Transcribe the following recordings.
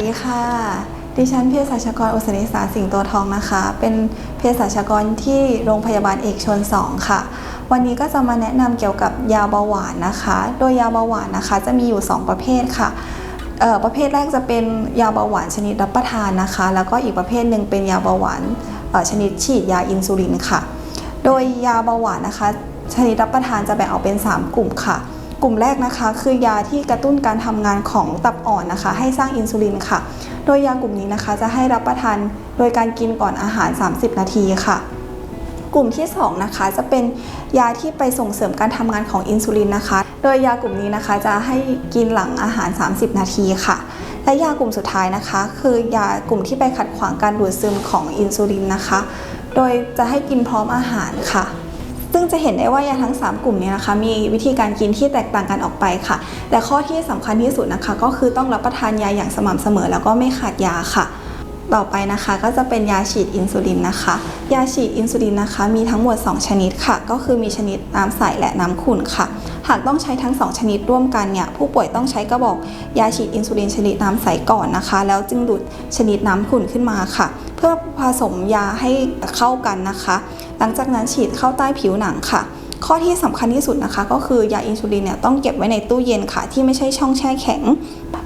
ดีค่ะ ดิฉันเภสัชกรอุษนิสาสิงห์ตัวทองนะคะ เป็นเภสัชกรที่โรงพยาบาลเอกชน 2 ค่ะ วันนี้ก็จะมาแนะนำเกี่ยวกับยาเบาหวานนะคะ โดยยาเบาหวานนะคะ จะมีอยู่ 2 ประเภทค่ะประเภทแรกจะเป็นยาเบาหวานชนิดรับประทานนะคะ แล้วก็อีกประเภทหนึ่งเป็นยาเบาหวานชนิดฉีดยาอินซูลินค่ะ โดยยาเบาหวานนะคะ ชนิดรับประทานจะแบ่งออกเป็น 3 กลุ่มค่ะ กลุ่มแรกนะคะ คือยาที่กระตุ้นการทำงานของตับอ่อนนะคะ ให้สร้างอินซูลินค่ะ โดยยากลุ่มนี้นะคะจะให้รับประทานโดยการกินก่อนอาหาร 30 นาทีค่ะกลุ่มที่2นะคะจะเป็นยาที่ไปส่งเสริมการทำงานของอินซูลินนะคะ โดยยากลุ่มนี้นะคะจะให้กินหลังอาหาร 30 นาทีค่ะ และยากลุ่มสุดท้ายนะคะ คือยากลุ่มที่ไปขัดขวางการดูดซึมของอินซูลินนะคะ โดยจะให้กินพร้อมอาหารค่ะ ซึ่งจะเห็นได้ว่ายาทั้ง 3 กลุ่มนี้นะคะมีวิธีการกินที่แตกต่างกันออกไปค่ะ แต่ข้อที่สำคัญที่สุดนะคะ ก็คือต้องรับประทานยาอย่างสม่ำเสมอ แล้วก็ไม่ขาดยาค่ะ ต่อไปนะคะก็จะเป็นยาฉีดอินซูลินนะคะ ยาฉีดอินซูลินนะคะ มีทั้งหมด 2 ชนิดค่ะ ก็คือมีชนิดน้ำใสและน้ำขุ่นค่ะ หากต้องใช้ทั้ง 2 ชนิดร่วมกันเนี่ยผู้ป่วยต้องใช้กระบอกยาฉีดอินซูลินชนิดน้ำใสก่อนนะคะ แล้วจึงดูดชนิดน้ำขุ่นขึ้นมาค่ะ เพื่อผสมยาให้เข้ากันนะคะ หลังจากนั้นฉีดเข้าใต้ผิวหนังค่ะ ข้อที่สำคัญที่สุดนะคะ ก็คือยาอินซูลินเนี่ยต้องเก็บไว้ในตู้เย็นค่ะ ที่ไม่ใช่ช่องแช่แข็ง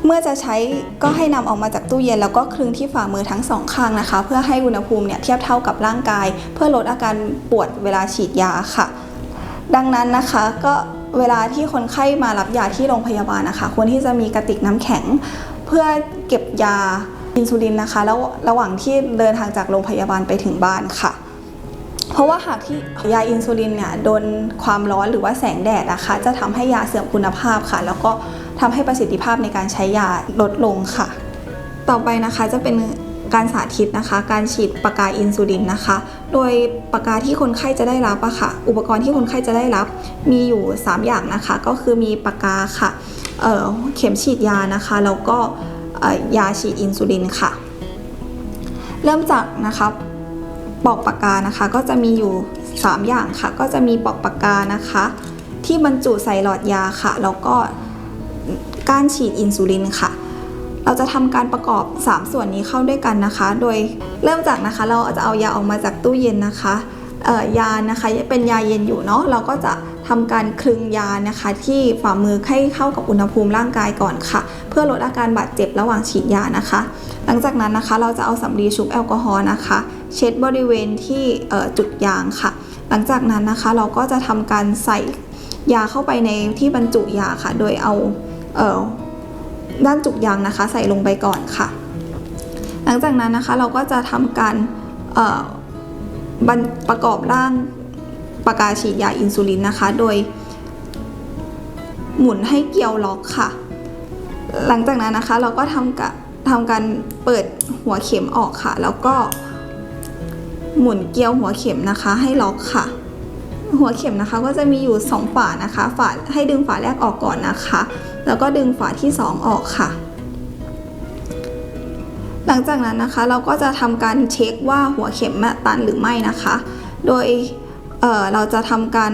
เมื่อจะใช้ก็ให้นำออกมาจากตู้เย็น แล้วก็คลึงที่ฝ่ามือทั้งสองข้างนะคะ เพื่อให้อุณหภูมิเนี่ยเทียบเท่ากับร่างกาย เพื่อลดอาการปวดเวลาฉีดยาค่ะ ดังนั้นนะคะก็เวลาที่คนไข้มารับยาที่โรงพยาบาลนะคะ ควรที่จะมีกระติกน้ำแข็ง เพื่อเก็บยา อินซูลินนะคะแล้วระหว่างที่เดินทางจากโรงพยาบาลไปถึงบ้านค่ะ เพราะว่าหากที่ยาอินซูลินเนี่ยโดนความร้อนหรือว่าแสงแดดนะคะจะทำให้ยาเสื่อมคุณภาพค่ะ แล้วก็ทำให้ประสิทธิภาพในการใช้ยาลดลงค่ะ ต่อไปนะคะจะเป็นการสาธิตนะคะ การฉีดปากกาอินซูลินนะคะ โดยปากกาที่คนไข้จะได้รับอะค่ะ อุปกรณ์ที่คนไข้จะได้รับมีอยู่ 3 อย่างนะคะ ก็คือมีปากกาค่ะเเข็มฉีดยานะคะ แล้วก็ ยาฉีดอินซูลินค่ะ เริ่มจากนะคะปอกปากกานะคะก็จะมีอยู่ 3 อย่างค่ะ ก็จะมีปอกปากกานะคะ ที่บรรจุใส่หลอดยาค่ะ แล้วก็ก้านฉีดอินซูลินค่ะ เราจะทำการประกอบ 3 ส่วนนี้เข้าด้วยกันนะคะ โดยเริ่มจากนะคะ เราจะเอายาออกมาจากตู้เย็นนะคะยานะคะเป็นยาเย็นอยู่เนาะเราก็จะ ทำการคลึงยานะคะ ที่ฝ่ามือให้เข้ากับอุณหภูมิร่างกายก่อนค่ะ เพื่อลดอาการบาดเจ็บระหว่างฉีดยานะคะ หลังจากนั้นนะคะเราจะเอาสำลีชุบแอลกอฮอล์นะคะ เช็ดบริเวณที่จุดยางค่ะ หลังจากนั้นนะคะเราก็จะทำการใส่ยาเข้าไปในที่บรรจุยาค่ะ โดยเอาเออด้านจุกยางนะคะ ใส่ลงไปก่อนค่ะ หลังจากนั้นนะคะเราก็จะทำการประกอบร่าง ปากกาฉีดยาอินซูลินนะคะ โดย หมุนให้เกลียวล็อกค่ะ หลังจากนั้นนะคะเราก็ทำกะทำการเปิดหัวเข็มออกค่ะ แล้วก็ หมุนเกลียวหัวเข็มนะคะ ให้ล็อกค่ะ หัวเข็มนะคะก็จะมีอยู่ 2 ฝานะคะ ฝาให้ดึงฝาแรกออกก่อนนะคะ แล้วก็ดึงฝาที่ 2 ออกค่ะหลังจากนั้นนะคะเราก็จะทำการเช็คว่าหัวเข็มตันหรือไม่นะคะ โดย เเราจะทำการ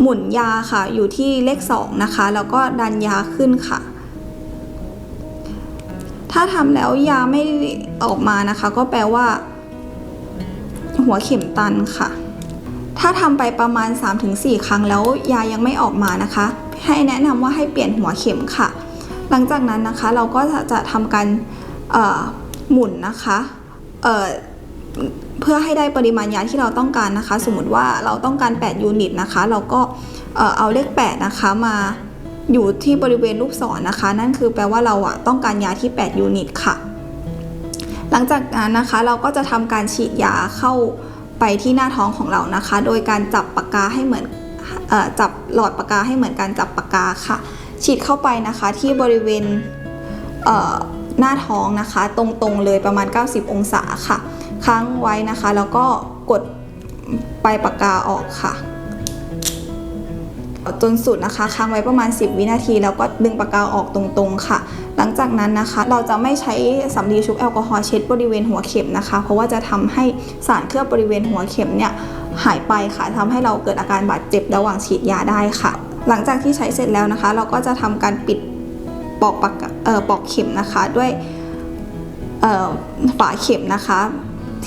หมุนยาค่ะอยู่ที่เลข 2 นะคะ แล้วก็ดันยาขึ้นค่ะ ถ้าทำแล้วยาไม่ออกมานะคะ ก็แปลว่า หัวเข็มตันค่ะ ถ้าทำไปประมาณ 3-4 ครั้งแล้วยายังไม่ออกมานะคะ ให้แนะนำว่าให้เปลี่ยนหัวเข็มค่ะ หลังจากนั้นนะคะเราก็จะจะทำการหมุนนะคะ เพื่อให้ได้ปริมาณยาที่เราต้องการนะคะ สมมติว่าเราต้องการ 8 ยูนิตนะคะ เราก็เอาเลข 8 นะคะมาอยู่ที่บริเวณลูกศรนนะคะ นั่นคือแปลว่าเราอะต้องการยาที่ 8 ยูนิตค่ะ หลังจากนั้นนะคะเราก็จะทำการฉีดยาเข้าไปที่หน้าท้องของเรานะคะ โดยการจับปากกาให้เหมือนอจับหลอดปากกาให้เหมือนการจับปากกาค่ะ ฉีดเข้าไปนะคะที่บริเวณเหน้าท้องนะคะ ตรงๆเลยประมาณ 90 องศาค่ะ ค้างไว้นะคะ แล้วก็กดปลายปากกาออกค่ะจนสุดนะคะ ค้างไว้ประมาณ 10 วินาที แล้วก็ดึงปากกาออกตรงๆค่ะ หลังจากนั้นนะคะ เราจะไม่ใช้สำลีชุบแอลกอฮอล์เช็ดบริเวณหัวเข็มนะคะ เพราะว่าจะทำให้สารเคลือบบริเวณหัวเข็มเนี่ยหายไปค่ะทำให้เราเกิดอาการบาดเจ็บระหว่างฉีดยาได้ค่ะ หลังจากที่ใช้เสร็จแล้วนะคะ เราก็จะทำการปิดปอกปากกา ปอกเข็มนะคะด้วยฝาเข็มนะคะ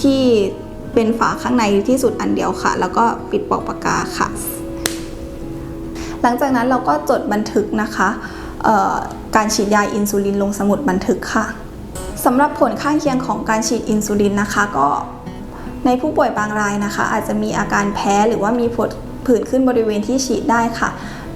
ที่เป็นฝาข้างในที่สุดอันเดียวค่ะ แล้วก็ปิดปอกปากกาค่ะ หลังจากนั้นเราก็จดบันทึกนะคะการฉีดยาอินซูลินลงสมุดบันทึกค่ะสำหรับผลข้างเคียงของการฉีดอินซูลินนะคะก็ในผู้ป่วยบางรายนะคะ อาจจะมีอาการแพ้หรือว่ามีผดผื่นขึ้นบริเวณที่ฉีดได้ค่ะ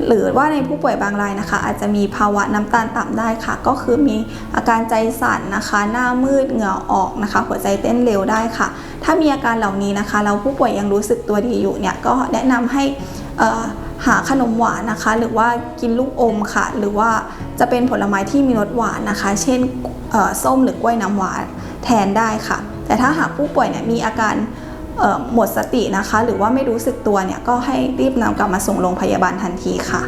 หรือว่าในผู้ป่วยบางรายนะคะ อาจจะมีภาวะน้ำตาลต่ำได้ค่ะ ก็คือมีอาการใจสั่นนะคะ หน้ามืดเหงื่อออกนะคะ หัวใจเต้นเร็วได้ค่ะ ถ้ามีอาการเหล่านี้นะคะแล้วผู้ป่วยยังรู้สึกตัวดีอยู่เนี่ยก็แนะนำให้อ่หาขนมหวานนะคะ หรือว่ากินลูกอมค่ะ หรือว่าจะเป็นผลไม้ที่มีรสหวานนะคะ เช่นส้มหรือกล้วยน้ำหวานแทนได้ค่ะ แต่ถ้าหากผู้ป่วยเนี่ยมีอาการ หมดสตินะคะ หรือว่าไม่รู้สึกตัวเนี่ยก็ให้รีบนำกลับมาส่งโรงพยาบาลทันทีค่ะ